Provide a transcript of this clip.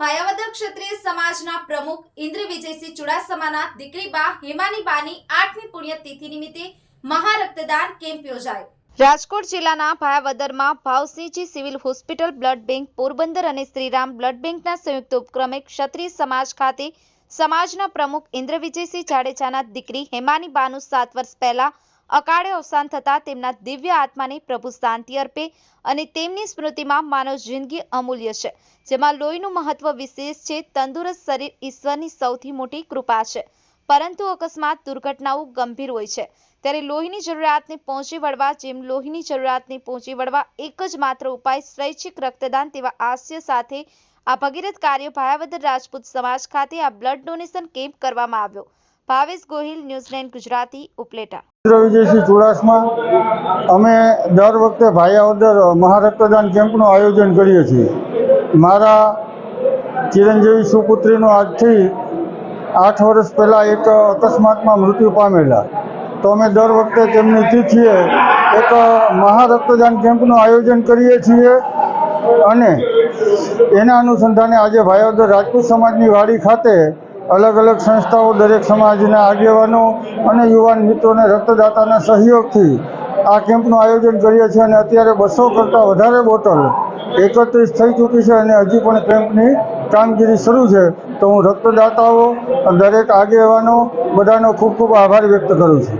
ભાયાવદર ક્ષત્રિય સમાજના પ્રમુખ ઇન્દ્ર વિજયસિંહ ચુડાસમાના દીકરી બા હેમાનીબાની આઠમી પુણ્યતિથિ નિમિત્તે મહારક્તદાન કેમ્પ યોજાયો. રાજકોટ જિલ્લાના ભાયાવદરમાં Bhavsinhji civil hospital blood bank Porbandar અને શ્રીરામ બ્લડ બેંકના સંયુક્ત ઉપક્રમે ક્ષત્રિય સમાજ ખાતે સમાજના પ્રમુખ ઇન્દ્ર વિજયસિંહ જાડેજાના દીકરી હેમાની બાનું સાત વર્ષ પહેલા અકાળે અવસાન થતા તેમના દિવ્ય આત્માને પ્રભુ શાંતિ અર્પે અને તેમની સ્મૃતિમાં માનવ જિંદગી અમૂલ્ય છે, જેમાં લોહીનું મહત્વ વિશેષ છે, તંદુરસ્ત શરીર ઈશ્વરની સૌથી મોટી કૃપા છે. પરંતુ અકસ્માત દુર્ઘટનાઓ ગંભીર હોય છે. ત્યારે લોહીની જરૂરિયાતને પહોંચી વળવા જેમ લોહીની જરૂરિયાતને પહોંચી વળવા એક જ માત્ર ઉપાય સ્વૈચ્છિક રક્તદાન તેવા આશય સાથે આ ભગીરથ કાર્ય ભાયાવદર રાજપૂત સમાજ ખાતે આ બ્લડ ડોનેશન કેમ્પ કરવામાં આવ્યો. ભાવેશ ગોહિલ ન્યૂઝલેન્ડ ગુજરાતી, ઉપલેટા. વિજયસિંહ ચુડાસમા, અમે દર વખતે ભાયાવદર મહારક્તદાન કેમ્પનું આયોજન કરીએ છીએ. મારા ચિરંજીવી સુપુત્રીનું આજથી આઠ વર્ષ પહેલાં એક અકસ્માતમાં મૃત્યુ પામેલા. તો અમે દર વખતે તેમની તિથિએ એક મહારક્તદાન કેમ્પનું આયોજન કરીએ છીએ અને એના અનુસંધાને આજે ભાયાવદર રાજપૂત સમાજની વાડી ખાતે અલગ અલગ સંસ્થાઓ દરેક સમાજના આગેવાનો અને યુવાન મિત્રોને રક્તદાતાના સહયોગથી આ કેમ્પનું આયોજન કરીએ છીએ અને અત્યારે બસો કરતાં વધારે બોટલ એકત્રીસ થઈ ચૂકી છે અને હજી પણ કેમ્પની કામગીરી શરૂ છે. તો હું રક્તદાતાઓ, દરેક આગેવાનો બધાનો ખૂબ ખૂબ આભાર વ્યક્ત કરું છું.